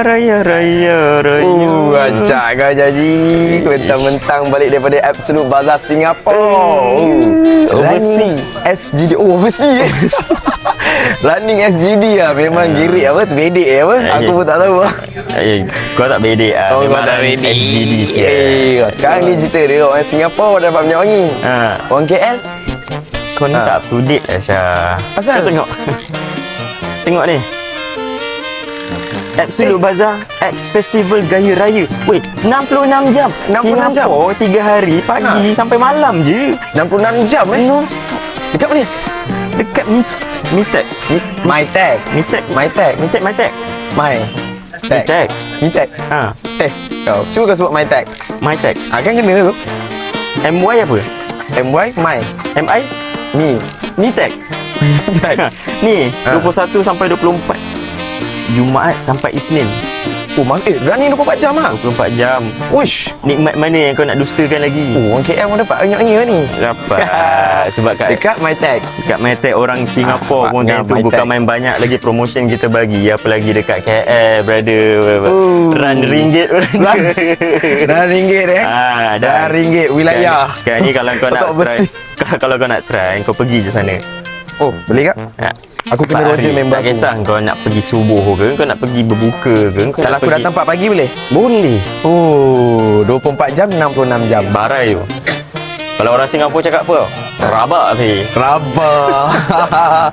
raya raya raya raya. Uh, ajak kau janji Mentang-mentang balik daripada Absolute Bazaar Singapore uh, Overseas. Running SGD Oh overseas Running SGD lah Memang girik apa Bedek eh apa Aku pun tak tahu lah Eh, kau tak bedek ah. Oh, Memang tak bedek. SGD sikit. Eh, sekarang ni cerita dia Orang Singapore dapat minyak wangi Ha. Orang KL Kau ni Ha. tak up to date Aisyah. Asal? Kau tengok. tengok ni. Absolute Bazaar X Festival Gaya Raya. Wait, 66 jam. 66 jam? Singapore 3 hari pagi sampai malam je. 66 jam eh Non stop. Dekat mana? Dekat Mi Mitek. Mi My tag Mitek. My tag Mitek Mitek. My tag Mitek. My tag Ha, Eh kau Cuba kau sebut my tag Mitek. Ah kan kena tu MY apa? MY My MI? Me Mitek. ni, Ha. 21 sampai 24. Jumaat sampai Isnin. Oh mak Eh running 24 jam lah 24 jam. Uish Nikmat mana yang kau nak dustakan lagi? Oh orang KL pun dapat banyak ke ni Dapat Sebab kat Dekat my tag Dekat Mytek orang Singapore Ah, pun time tu bukan main banyak lagi promotion kita bagi apa lagi dekat KL brother Oh. run ringgit Run. Dah ringgit eh ah Dah ringgit wilayah sekarang, sekarang ni kalau kau nak try kalau, kau nak try kau pergi je sana Oh boleh kak? ha. Aku kena roger member tak aku. kisah kau nak pergi subuh ke kau nak pergi berbuka ke kau Kalau aku pergi datang 4 pagi boleh? boleh. Oh 24 jam 66 jam. Barai tu. Kalau orang Singapura cakap apa? Rabak sih. Rabak